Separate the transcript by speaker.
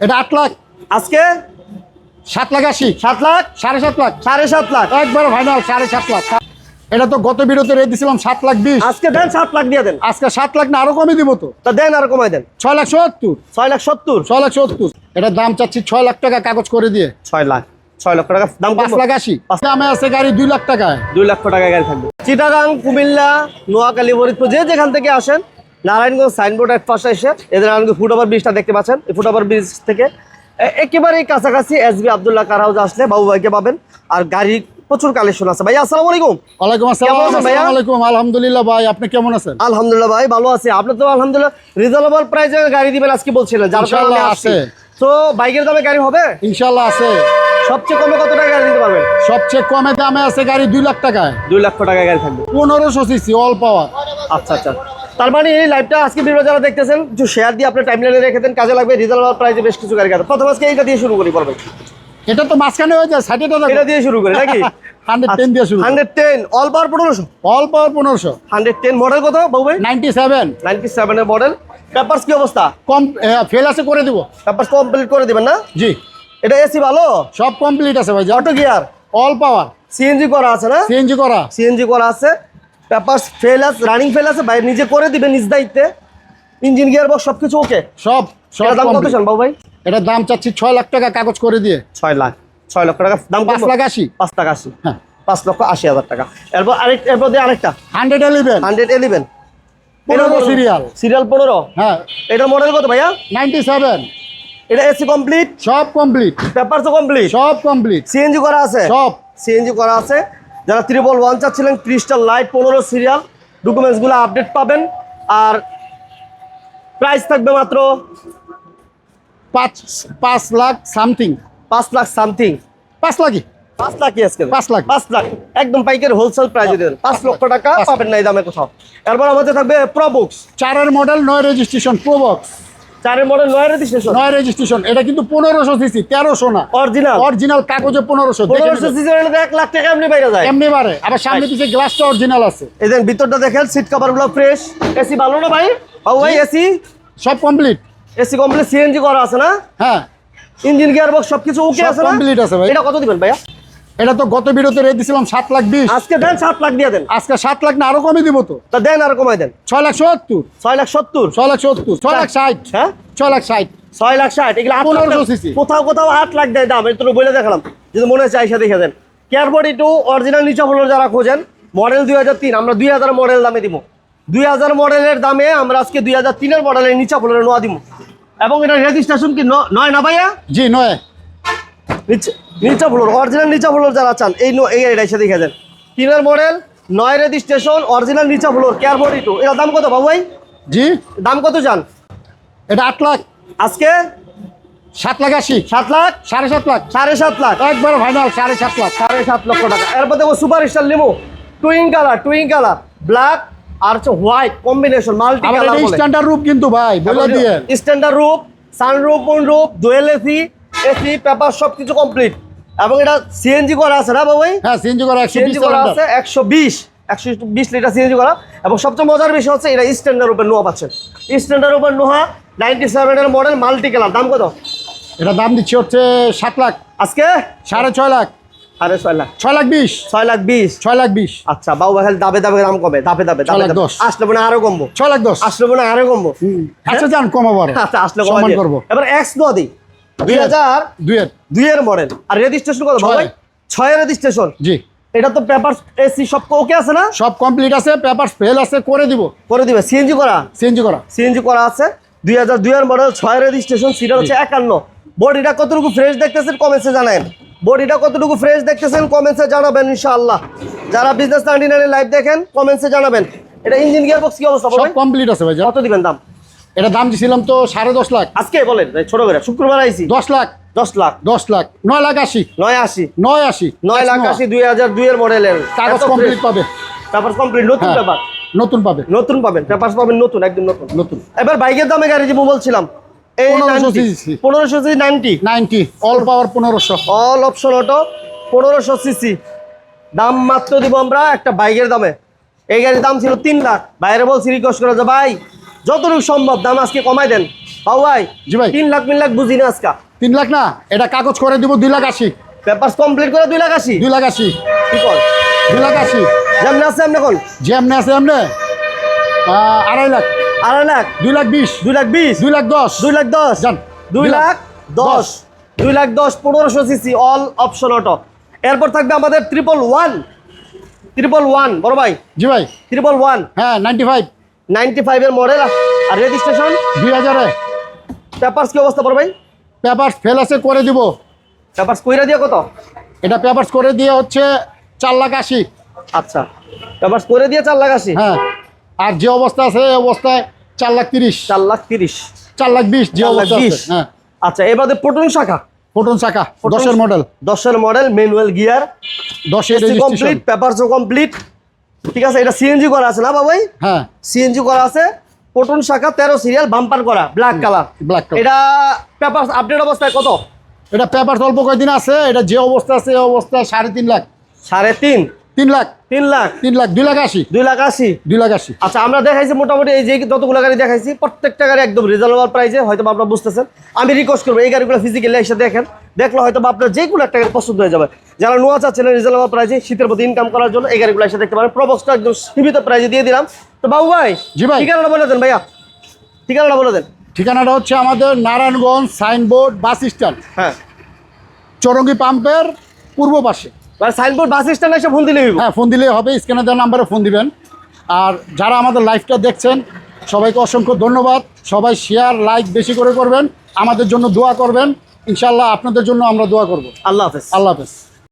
Speaker 1: এটা আট লাখ।
Speaker 2: আজকে?
Speaker 1: সাত লাখ আশি।
Speaker 2: সাত লাখ?
Speaker 1: সাড়ে সাত লাখ।
Speaker 2: সাড়ে সাত লাখ।
Speaker 1: একবার ফাইনাল সাড়ে সাত লাখ। এটা তো গত বিরতে রেট দিছিলাম সাত লাখ বিশ।
Speaker 2: আজকে দেন সাত লাখ দিয়ে দেন।
Speaker 1: আজকে সাত লাখ না আরও কমে দিব তো।
Speaker 2: তা দেন আর কমাই দেন।
Speaker 1: ছয় লাখ সত্তর।
Speaker 2: ছয় লাখ সত্তর।
Speaker 1: ছয় লাখ সত্তর। এটার দাম চাচ্ছি ছয় লাখ টাকা কাগজ করে দিয়ে।
Speaker 2: ছয় লাখ। ছয় লক্ষ টাকা দাম
Speaker 1: পাঁচ লাখ আশি। দামে আছে গাড়ি দুই লাখ টাকায়।
Speaker 2: দুই লক্ষ টাকা গাড়ি থাকবে। চিটাগাং কুমিল্লা নোয়াখালী ফরিদপুর যে যেখান থেকে আসেন নারায়ণগঞ্জ সাইনবোর্ড এক পাশে এসে এদের নারায়ণগঞ্জ ফুট ওভার ব্রিজটা দেখতে পাচ্ছেন। এই ফুট ওভার ব্রিজ থেকে একেবারেই কাছাকাছি S B Abdullah car house আসলে বাবু ভাইকে পাবেন। আর গাড়ি প্রচুর কালেকশন আছে। ভাই আসসালামু আলাইকুম।
Speaker 1: ওয়ালাইকুম আসসালাম।
Speaker 2: ভাইয়া?
Speaker 1: আলাইকুম। আলহামদুলিল্লাহ ভাই আপনি কেমন আছেন?
Speaker 2: আলহামদুলিল্লাহ ভাই ভালো আছি। আপনি তো আলহামদুলিল্লাহ রিজনেবল প্রাইসে গাড়ি দিবেন আজকে বলছিলেন যার কারণে
Speaker 1: আছে।
Speaker 2: তো বাইকের দামে গাড়ি হবে?
Speaker 1: ইনশাআল্লাহ আছে।
Speaker 2: সবচেয়ে কমে কত টাকা গাড়ি দিতে পারবেন?
Speaker 1: সবচেয়ে কমে দামে আছে গাড়ি দুই লাখ টাকায়।
Speaker 2: দুই লাখ টাকা গাড়ি থাকবে।
Speaker 1: পনেরোশো সিসি অল পাওয়ার
Speaker 2: আচ্ছা আচ্ছা। তার মানে এই লাইভটা আজকে ভিডিও যারা দেখতেছেন একটু শেয়ার দিয়ে আপনার টাইমলাইনে রেখে দেন কাজে লাগবে রিজনেবল প্রাইসে বেশ কিছু গাড়ি প্রথম আজকে এইটা দিয়ে শুরু করি পড়বে
Speaker 1: এটা তো মাঝখানে হয়ে যায় ষাটে টাকা।
Speaker 2: এটা দিয়ে শুরু করি নাকি?
Speaker 1: হান্ড্রেড টেন দিয়ে শুরু
Speaker 2: হান্ড্রেড টেন অল পাওয়ার পনেরোশো?
Speaker 1: অল পাওয়ার পনেরোশো।
Speaker 2: হান্ড্রেড টেন মডেল কত বাবু ভাই
Speaker 1: নাইনটি সেভেন
Speaker 2: নাইনটি সেভেনের মডেল পেপার্স কি অবস্থা?
Speaker 1: কম ফেল আছে করে দিব।
Speaker 2: পেপার্স কমপ্লিট করে দিবেন না?
Speaker 1: জি।
Speaker 2: এটা এসি ভালো?
Speaker 1: সব কমপ্লিট আছে ভাই
Speaker 2: auto gear
Speaker 1: all power
Speaker 2: CNG করা আছে না?
Speaker 1: সিএনজি করা।
Speaker 2: সিএনজি করা আছে। পেপার্স ফেল আছে রানিং ফেল আছে ভাই নিজে করে দিবে নিজ দায়িত্বে। ইঞ্জিন গিয়ার বক্স সব কিছু ওকে।
Speaker 1: সব সব
Speaker 2: দাম কত। চান বাবু ভাই?
Speaker 1: এটার দাম চাচ্ছি ছয় লাখ টাকা কাগজ করে দিয়ে।
Speaker 2: ছয় লাখ ছয় লক্ষ টাকা। দাম
Speaker 1: পাঁচ? লাখ আশি।
Speaker 2: পাঁচ লাখ আশি।
Speaker 1: হ্যাঁ।
Speaker 2: পাঁচ লক্ষ আশি হাজার টাকা। এরপর আরেক এরপর দিয়ে আরেকটা।
Speaker 1: হান্ড্রেড এলিভেন
Speaker 2: হান্ড্রেড এলিভেন
Speaker 1: পনেরো সিরিয়াল
Speaker 2: সিরিয়াল পনেরো?
Speaker 1: হ্যাঁ।
Speaker 2: এটার মডেল কত ভাইয়া?
Speaker 1: নাইনটি সেভেন
Speaker 2: এটা এসি কমপ্লিট
Speaker 1: সব কমপ্লিট
Speaker 2: পেপার তো কমপ্লিট
Speaker 1: সব কমপ্লিট
Speaker 2: সিএনজি করা আছে?
Speaker 1: সব।
Speaker 2: সিএনজি করা আছে। যারা ত্রিপল ওয়ান চাচ্ছিলেন ক্রিস্টাল লাইট পনেরো সিরিয়াল ডকুমেন্টসগুলো আপডেট পাবেন। আর প্রাইস থাকবে মাত্র
Speaker 1: পাঁচ পাঁচ লাখ সামথিং
Speaker 2: পাঁচ লাখ সামথিং
Speaker 1: পাঁচ লাখই।
Speaker 2: পাঁচ লাখ আজকে
Speaker 1: পাঁচ লাখ।
Speaker 2: পাঁচ লাখ। একদম পাইকারি হোলসেল প্রাইসে দেবেন পাঁচ লক্ষ টাকা পাবেন না এই দামে কোথাও। এরপর আমাদের থাকবে প্রবক্স
Speaker 1: চারের মডেল নয় রেজিস্ট্রেশন প্রোবক্স
Speaker 2: চারের মডেল নয় রেজিস্ট্রেশন
Speaker 1: নয় রেজিস্ট্রেশন এটা কিন্তু পনেরোশো সিসি তেরোশো না।
Speaker 2: অরিজিনাল
Speaker 1: অরিজিনাল কাগজে পনেরোশো
Speaker 2: পনেরোশো সিসি হলে এক লাখ টাকা এমনি বাইরে যায়।
Speaker 1: এমনি বারে আবার সামনে পিছিয়ে গ্লাসটা অরিজিনাল আছে।
Speaker 2: এই দেখেন ভিতরটা দেখেন সিট কভারগুলো ফ্রেশ এসি ভালো না ভাই? বাবু ভাই এসি
Speaker 1: সব কমপ্লিট
Speaker 2: এসি কমপ্লিট সিএনজি করা আছে না?
Speaker 1: হ্যাঁ।
Speaker 2: ইঞ্জিন গিয়ার বক্স সবকিছু ওকে আছে না?
Speaker 1: complete আছে ভাই।
Speaker 2: এটা কত দিবেন ভাইয়া?
Speaker 1: এটা তো গত বিরতে রেট দিছিলাম সাত লাখ বিশ।
Speaker 2: আজকে দেন সাত লাখ দিয়ে দেন।
Speaker 1: আজকে সাত লাখ না আরও কমে দিব তো।
Speaker 2: তা দেন আর কমাই দেন।
Speaker 1: ছয় লাখ সত্তর।
Speaker 2: ছয় লাখ সত্তর।
Speaker 1: ছয় লাখ সত্তর ছয় লাখ ষাট।
Speaker 2: হ্যাঁ?
Speaker 1: ছয় লাখ ষাট।
Speaker 2: ছয় লাখ ষাট এগুলো আট লাখ
Speaker 1: 1500
Speaker 2: টাকা-
Speaker 1: CC
Speaker 2: কোথাও কোথাও আট লাখ দেয় দাম একটু বলে দেখালাম। যদি মনে হয় চাইসা দেখে দেন। কেয়ারবডি টু অরিজিনাল নিচা ফ্লোর যারা খোঁজেন মডেল দুই হাজার তিন আমরা দুই হাজার মডেল দামে দিব। দুই হাজার মডেলের দামে আমরা আজকে দুই হাজার তিনের মডেলের নিচা ফ্লোরে নোয়া দিব। এবং এটা রেজিস্ট্রেশন কি নয় না ভাইয়া?
Speaker 1: জি নয়।
Speaker 2: নিচে ফ্লোর অরিজিনাল নিচা ফ্লোর যারা চান এই এই এটা এসে দেখে দেন তিনের মডেল নয় রেজিস্ট্রেশন অরিজিনাল নিচা ফ্লোর কেয়ারবডি টু এটার দাম কত বাবু ভাই?
Speaker 1: জি?
Speaker 2: দাম কত চান?
Speaker 1: এটা আট লাখ।
Speaker 2: আজকে?
Speaker 1: সাত লাখ আশি।
Speaker 2: সাত লাখ?
Speaker 1: সাড়ে সাত লাখ।
Speaker 2: সাড়ে সাত লাখ।
Speaker 1: একবার ফাইনাল সাড়ে সাত লাখ।
Speaker 2: সাড়ে সাত লক্ষ টাকা। এরপর দেখো সুপার স্টার লিমো। টুইং কালার টুইং কালার ব্ল্যাক আর হচ্ছে white combination multi colour
Speaker 1: standard রূপ কিন্তু ভাই বলে দিয়ে।
Speaker 2: স্ট্যান্ডার্ড রূপ সানরূপ রূপ ডুয়েল এসি এসি পেপার সব কিছু কমপ্লিট এবং এটা সিএনজি করা আছে না বাবাই?
Speaker 1: হ্যাঁ সিএনজি করা
Speaker 2: সিএনজি করা আছে একশো বিশ একশো বিশ লিটার সিএনজি করা। এবং সবচেয়ে মজার বিষয় হচ্ছে এটা স্ট্যান্ডার্ড রূপের নোয়া পাচ্ছেন। স্ট্যান্ডার্ড রূপের নোহা নাইনটি সেভেনের মডেল মাল্টি কালার দাম কত?
Speaker 1: এটা দাম দিচ্ছে হচ্ছে সাত লাখ।
Speaker 2: আজকে?
Speaker 1: সাড়ে ছয় লাখ।
Speaker 2: সাড়ে ছয় লাখ।
Speaker 1: ছয় লাখ বিশ।
Speaker 2: ছয় লাখ বিশ।
Speaker 1: ছয় লাখ বিশ।
Speaker 2: আচ্ছা বাবু ভাই দাবে দাবে দাম কমে দাবে দাবে
Speaker 1: ছয় লাখ দশ।
Speaker 2: আসলে মনে আরও কমবো।
Speaker 1: ছয় লাখ দশ।
Speaker 2: আসলে মনে আরও কমবো।
Speaker 1: আচ্ছা যান কমাবো
Speaker 2: আচ্ছা আসলে
Speaker 1: করব।
Speaker 2: এবার এক্স নোয়া দিই হাজার
Speaker 1: দুইয়ের
Speaker 2: মডেল। আর রেজিস্ট্রেশন কত। ভাই? রেজিস্ট্রেশন
Speaker 1: জি।
Speaker 2: এটা তো পেপার এসি সব ওকে আছে না?
Speaker 1: সব কমপ্লিট আছে পেপার ফেল আছে করে দিব।
Speaker 2: করে দিবে। সিএনজি করা?
Speaker 1: সিএনজি করা।
Speaker 2: সিএনজি করা আছে। দুই হাজার দুইয়ের মডেল ছয় রেজিস্ট্রেশন সিটা হচ্ছে একান্ন। বডিটা কতটুকু ফ্রেশ দেখতেছেন কমেন্টসে জানাবেন বডিটা কতটুকু ফ্রেশ দেখতেছেন কমেন্টসে জানাবেন ইনশাআল্লাহ। যারা বিজনেস নাইনটি নাইনের লাইভ দেখেন কমেন্টসে জানাবেন। এটা ইঞ্জিন গিয়ার বক্স কি অবস্থা
Speaker 1: সব কমপ্লিট আছে ভাই
Speaker 2: কত দিবেন দাম?
Speaker 1: এটা দাম দিছিলাম তো সাড়ে দশ লাখ।
Speaker 2: আজকে বলেন ছোট করে শুক্রবার আইছি।
Speaker 1: দশ লাখ।
Speaker 2: দশ লাখ।
Speaker 1: দশ লাখ। নয় লাখ আশি।
Speaker 2: নয় আশি।
Speaker 1: নয় আশি।
Speaker 2: নয় লাখ আশি দুই হাজার দুইয়ের মডেলের।
Speaker 1: কাগজ কমপ্লিট পাবে।
Speaker 2: পেপার কমপ্লিট নতুন
Speaker 1: হ্যাঁ,
Speaker 2: পেপার।
Speaker 1: নতুন পাবে।
Speaker 2: নতুন পাবেন পেপার পাবেন নতুন একদম নতুন।
Speaker 1: নতুন।
Speaker 2: এবার বাইকের দামে গাড়ি যে বলছিলাম এই
Speaker 1: 1500 cc
Speaker 2: পনেরোশো CC ninety
Speaker 1: ninety. All power পনেরোশো।
Speaker 2: অল অপশন অটো পনেরোশো সিসি। দাম মাত্র দিব আমরা একটা বাইকের দামে। এই গাড়ির দাম ছিল তিন লাখ। বাইরে বলছি রিকোয়েস্ট করা যে ভাই যতটুকু সম্ভব দাম আজকে কমাই দেন বাবু ভাই
Speaker 1: জি ভাই।
Speaker 2: তিন লাখ তিন লাখ বুঝি না আজকা
Speaker 1: তিন লাখ না এটা কাগজ করে দিব দুই লাখ আশি
Speaker 2: পেপার কমপ্লিট করে দুই লাখ আশি
Speaker 1: দুই লাখ আশি
Speaker 2: কি কর
Speaker 1: দুই লাখ আশি
Speaker 2: যেমন আছে এমনি কোন
Speaker 1: যে এমনি আছে এমনি আড়াই লাখ
Speaker 2: আড়াই লাখ
Speaker 1: দুই লাখ বিশ
Speaker 2: দুই লাখ বিশ
Speaker 1: দুই লাখ দশ
Speaker 2: দুই লাখ দশ
Speaker 1: যান।
Speaker 2: দুই
Speaker 1: লাখ
Speaker 2: দশ দুই লাখ দশ পনেরোশো সিসি অল অপশন অটো এরপর থাকবে আমাদের ট্রিপল ওয়ান ট্রিপল ওয়ান বড় ভাই
Speaker 1: জি ভাই
Speaker 2: ট্রিপল ওয়ান
Speaker 1: হ্যাঁ নাইনটি ফাইভ
Speaker 2: নাইনটি ফাইভের মডেল আর রেজিস্ট্রেশন
Speaker 1: দুই হাজারে।
Speaker 2: পেপার্স কি অবস্থা ভাই?
Speaker 1: পেপার্স ফেল আছে করে দিব।
Speaker 2: পেপার্স কইরা দিয়ে কত?
Speaker 1: এটা পেপার্স করে দিয়ে হচ্ছে চার লাখ আশি।
Speaker 2: আচ্ছা। পেপার্স করে দিয়ে চার লাখ আশি?
Speaker 1: হ্যাঁ। আর যে অবস্থা আছে এই অবস্থায় চার লাখ তিরিশ।
Speaker 2: চার লাখ তিরিশ।
Speaker 1: চার লাখ বিশ যে অবস্থা আছে হ্যাঁ।
Speaker 2: আচ্ছা এবারে পটন শাখা।
Speaker 1: ফোটন চাকা দশের মডেল
Speaker 2: দশের মডেল ম্যানুয়াল গিয়ার
Speaker 1: দশের
Speaker 2: কমপ্লিট
Speaker 1: রেজিস্ট্রেশন
Speaker 2: পেপারসও কমপ্লিট ঠিক আছে এটা সিএনজি করা আছে না বাবাই?
Speaker 1: হ্যাঁ।
Speaker 2: সিএনজি করা আছে পটন শাখা তেরো সিরিয়াল বাম্পার করা ব্ল্যাক কালার
Speaker 1: ব্ল্যাক কালার
Speaker 2: এটা পেপার আপডেট অবস্থায় কত?
Speaker 1: এটা পেপার অল্প কয়দিন আছে এটা যে অবস্থা আছে অবস্থায় সাড়ে তিন লাখ।
Speaker 2: সাড়ে তিন।
Speaker 1: তিন লাখ।
Speaker 2: তিন লাখ?
Speaker 1: তিন লাখ দুই লাখ আশি।
Speaker 2: দুই লাখ আশি?
Speaker 1: দুই লাখ আশি।
Speaker 2: আচ্ছা আমরা দেখাইছি মোটামুটি এই যে যতগুলো গাড়ি দেখাইছি প্রত্যেকটা গাড়ি একদম রিজনেবল প্রাইসে হয়তো আপনারা বুঝতেছেন। আমি রিকোয়েস্ট করব এই গাড়িগুলো ফিজিক্যালি এসে দেখেন। দেখলে হয়তো আপনার যে কোনো একটা গাড়ি পছন্দ হয়ে যাবে। যারা নোয়া চাচ্ছেন রিজনেবল প্রাইসে শীতের মধ্যে ইনকাম করার জন্য এই গাড়িগুলো এসে দেখতে পারেন। প্রবক্সটা একদম সীমিত প্রাইসে দিয়ে দিলাম। তো বাবু ভাই
Speaker 1: জি ভাই।
Speaker 2: ঠিকানাটা বলে দেন ভাইয়া। ঠিকানাটা বলে দেন।
Speaker 1: ঠিকানাটা হচ্ছে আমাদের নারায়ণগঞ্জ সাইনবোর্ড বাস স্ট্যান্ড।
Speaker 2: হ্যাঁ।
Speaker 1: চরঙ্গি পাম্পের পূর্ব পাশে।
Speaker 2: মানে সাইনবোর্ড বাস স্ট্যান্ড এসে ফোন দিলে হইব।
Speaker 1: হ্যাঁ ফোন দিলেই হবে স্ক্যানে দেওয়ার নাম্বারে ফোন দিবেন। আর যারা আমাদের লাইভটা দেখছেন সবাইকে অসংখ্য ধন্যবাদ। সবাই শেয়ার লাইক বেশি করে করবেন। আমাদের জন্য দোয়া করবেন। ইনশাল্লাহ আপনাদের জন্য আমরা দোয়া করব।
Speaker 2: আল্লাহ হাফেজ।
Speaker 1: আল্লাহ হাফেজ।